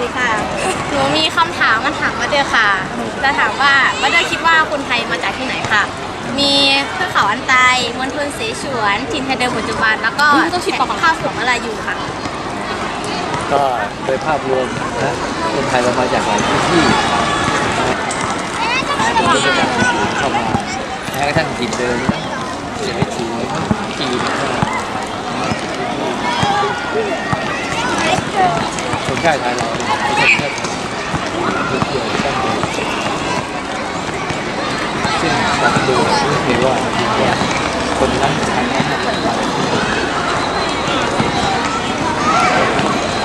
ดีค่ะ หนูมีคำถามมาถามมาเดอร์ค่ะ จะถามว่ามาเดอร์คิดว่าคนไทยมาจากที่ไหนค่ะ มีเทือกเขาอันไตมณฑลเสฉวนถิ่นไทยเดิมปัจจุบัน แล้วก็ข้าวสวมอะไรอยู่ค่ะ ก็โดยภาพรวมนะคนไทยเรามาจากหลายพื้นที่ที่จะจากที่อื่นเข้ามาแม้กระทั่งถิ่นเดิมนะเสียจีนจีนคนชาติไทยเรา ไม่ใช่แค่พื้นที่ตั้งเดิมซึ่งเราดูรู้เลยว่าคนนั้นใครนั้นมาจากไหน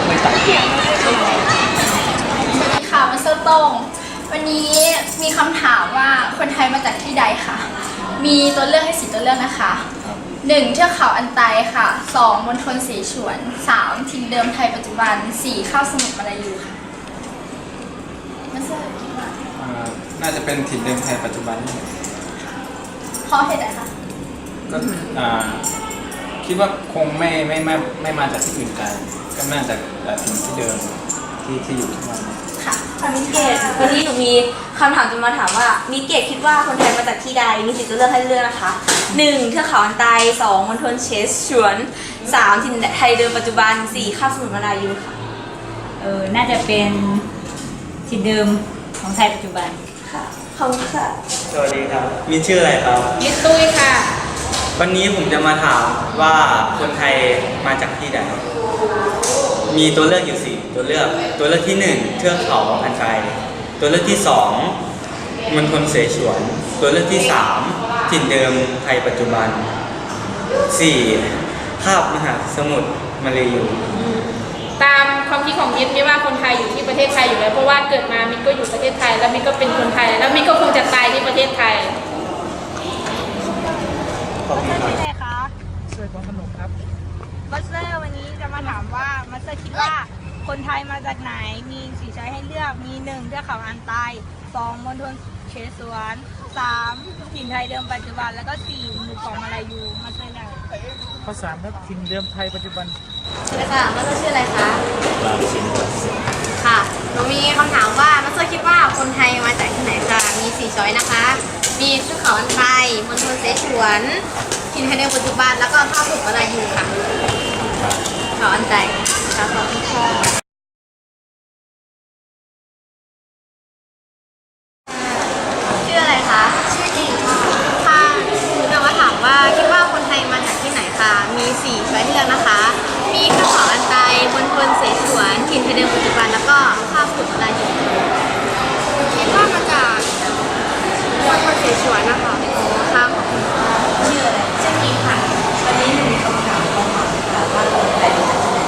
ไม่ต่างกันสวัสดีค่ะมาเตอร์ตงวันนี้มีคำถามว่าคนไทยมาจากที่ใดค่ะ มีตัวเลือกให้สีตัวเลือกนะคะหนึ่งเทือกเขาอันไตค่ะสองมณฑลเสฉวนสามถิ่นเดิมไทยปัจจุบันสี่ข้าวสมุทรมาลายูค่ะ มาสเตอร์คิดว่าอ่าน่าจะเป็นถิ่นเดิมไทยปัจจุบันนี่เพราะเหตุใดคะก็อ่าคิดว่าคงไม่ไม่ไม่ไม่มาจากที่อื่นไกลก็น่าจะเอ่อถิ่นที่เดิมที่ที่อยู่ทุกวันนี้ ค่ะ ค่ะมิเกตวันนี้หนูมีคำถามจะมาถามว่ามิเกตคิดว่าคนไทยมาจากที่ใด มีสิทธิ์จะเลือกให้เลือกนะคะหนึ่งเทือกเขาอันไตสองมณฑลเชสชวนสามถิ่นไทยเดิมปัจจุบันสี่ข้าวสมุทรมาลายูค่ะ เออน่าจะเป็น ถิ่นเดิมของไทยปัจจุบันค่ะขอบคุณค่ะสวัสดีครับ มีชื่ออะไรครับ ยิดตุ้ยค่ะ วันนี้ผมจะมาถามว่าคนไทยมาจากที่ใดมีตัวเลือกอยู่สี่ตัวเลือก ตัวเลือกที่หนึ่งเทือกเขาอันไกลตัวเลือกที่สองมณฑลเสฉวน ตัวเลือกที่สามถิ่นเดิมไทยปัจจุบันสี่คาบมหาสมุทรมาเลายูตาม ความคิดของมิตรมิตรว่าคนไทยอยู่ที่ประเทศไทยอยู่แล้วเพราะว่าเกิดมามิตรก็อยู่ประเทศไทย แล้วมิตรก็เป็นคนไทย แล้วมิตรก็คงจะตายที่ประเทศไทยขอบคุณครับใช่คะช่วยความสนุกครับมัสเตอร์วันนี้จะมาถามว่ามัสเตอร์คิดว่าคนไทยมาจากไหน มีสีใช้ให้เลือก มีหนึ่งเทือกเขาอันไตสองมณฑลเชสวนสามถิ่นไทยเดิมปัจจุบัน แล้วก็สี่หมู่เกาะมาลายูมัสเตอร์เลือกข้อสามครับถิ่นเดิมไทยปัจจุบัน สวัสดีค่ะมัสเตอร์ชื่ออะไรคะรามสินค่ะหนูมีคำถามว่ามัสเตอร์คิดว่าคนไทยมาจากที่ไหนคะมีสี่ช้อยนะคะ มีเทือกเขาอันไตมณฑลเสฉวนถิ่นไทยเดิมปัจจุบันแล้วก็ภาคสมุทรมาลายูค่ะเขาอันไตค่ะขอบคุณค่ะ ชื่ออะไรคะ ชื่อหญิงค่ะค่ะหนูจะมาถามว่าคิดว่าคนไทยมาจากที่ไหนคะ มีสี่ช้อยให้เลือกนะคะ มีเทือกเขาอันไตมณฑลเสฉวน ถิ่นไทยเดิมปัจจุบัน แล้วก็ภาคสมุทรมาลายูคิดว่ามาจากมณฑลเสฉวนนะคะอ๋อค่ะขอบคุณค่ะชื่ออะไรชื่อหญิงค่ะ วันนี้หนูมีคำถามมาถามค่ะว่าคนไทยมาจากที่ไหน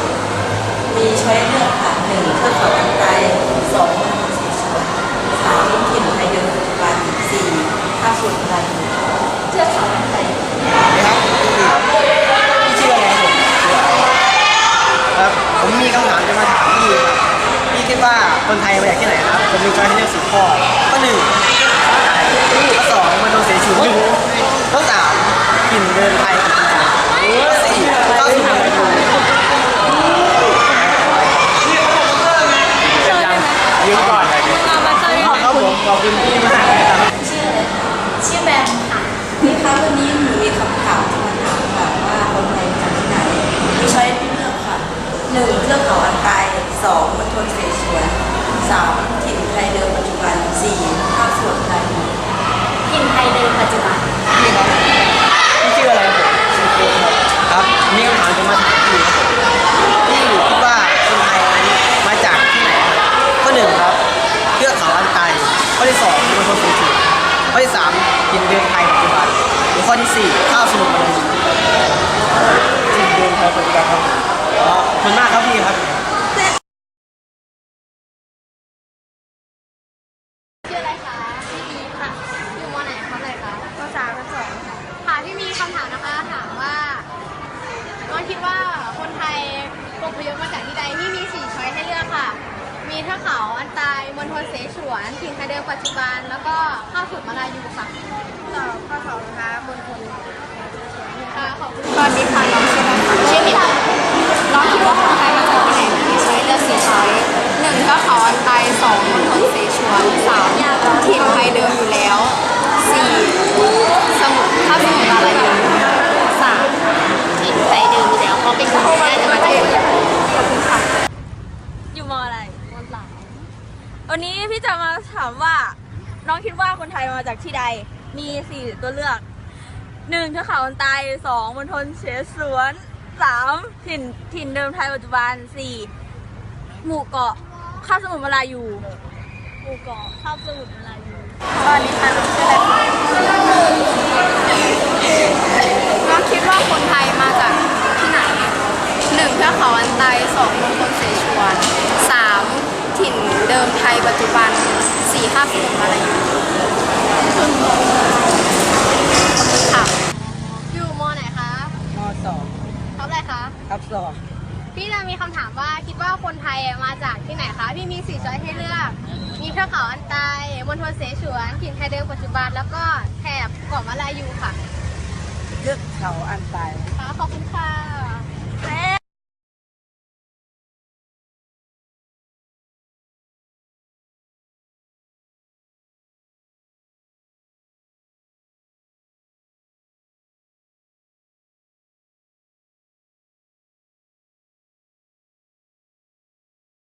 มีช้เลือกค่ะหนึ่งเทือกเขาอันไตสองมณฑลเสฉวนสามถิ่นไทยเดิมปัจจุบันสี่ข้าวสวนไทยเทือกเขาอันไตชื่ออะไรผมครับผมมีคำถามจะมาถามพี่ครับพี่คิดว่าคนไทยมาจากที่ไหนครับผมมีช้อยให้เลือกสิบข้อข้อหนึ่งข้อสองมันโดนเสียชูข้อสามกลิ่นเดินไทยข้อสี่ข้าวสุนทรภูยืมก่อนเลยครับผมขอบคุณพี่มากเลยครับ ชื่ออะไรคะ ชื่อ แบมค่ะนี่คะวันนี้หนูมีคำถามจะมาถามค่ะว่าคนไทยจากที่ไหนมีช้อยให้เลือกค่ะหนึ่งเลือกเขาอันไตสองมณฑลเสฉวนสามถิ่เดิมปัจจุบันสี่ข้าวสวนไทย ถิ่นไทยเดิมปัจจุบัน พี่ชื่ออะไรครับชื่อโค้ชครับ มีคำถามจะมาถามพี่ครับผมพี่คิดว่าคนไทยมาจากที่ไหนครับข้อหนึ่งครับเทือกเขาอันไตข้อที่สองมณฑลเสฉวนข้อที่สามกินเดินไทยปัจจุบันหรือข้อที่สี่ข้าวสมุทรมาลายูกินเดินไทยปัจจุบันครับอ๋อขอบคุณมากครับพี่ครับ ชื่ออะไรคะพี่มีค่ะ อยู่มไหนคะอะไรคะมสามมสองค่ะค่ะพี่มีคำถามนะคะ ถามว่าน้องคิดว่าคนไทยอพ ยพมาจากที่ใดที่มีสี่ช้อยให้เลือกค่ะ มีเทือกเขาอันไตมณฑลเสฉวนถิ่นไทยเดิมปัจจุบัน แล้วก็ข้าวสุดมาลายูค่ะตอบข้อสองนะคะมณฑลค่ะขอบคุณสวัสดีค่ะน้องชื่ออะไรคะชื่อมิตรน้องคิดว่าคนไทยมาจากที่ไหนมีช้อยเลือกสี่ช้อยหนึ่งเทือกเขาอันไตสองมณฑลเสฉวนสามถิ่นไทยเดิมอยู่แล้วสี่สมุทรข้าบสมุทรอะไรอยู่สามถิ่นไทยเดิมอยู่แล้วเพราะเป็นคนน่าจะมาจากขอบคุณค่ะ อยู่ม อะไรมสามวันนี้พี่จะมาถามว่า น้องคิดว่าคนไทยมาจากที่ใด มีสี่ตัวเลือกหนึ่งเทือกเขาอันไตสองมณฑลเสฉวนสามถิ่นถิ่นเดิมไทยปัจจุบันสี่หมู่เกาะคาบสมุทรมาลายูหมู่เกาะคาบสมุทรมาลายูสวัสดีค่ะน้องชื่ออะไรคะน้องคิดว่าคนไทยมาจากที่ไหนหนึ่งเทือกเขาอันไตสองมณฑลเสฉวนสามถิ่น เดิมไทยปัจจุบันสี่ข้าบสมุทรมาลายูค่ะอยู่มไหนคะมสองท็อปอะไรคะครับสองพี่จะมีคำถามว่าคิดว่าคนไทยมาจากที่ไหนคะ พี่มีสี่ช้อยให้เลือก มีเทือกเขาอันไตมณฑลเสฉวนถิ่นไทยเดิมปัจจุบัน แล้วก็แถบเกาะมาลายูค่ะเลือกเขาอันตายค่ะขอบคุณค่ะเอ๊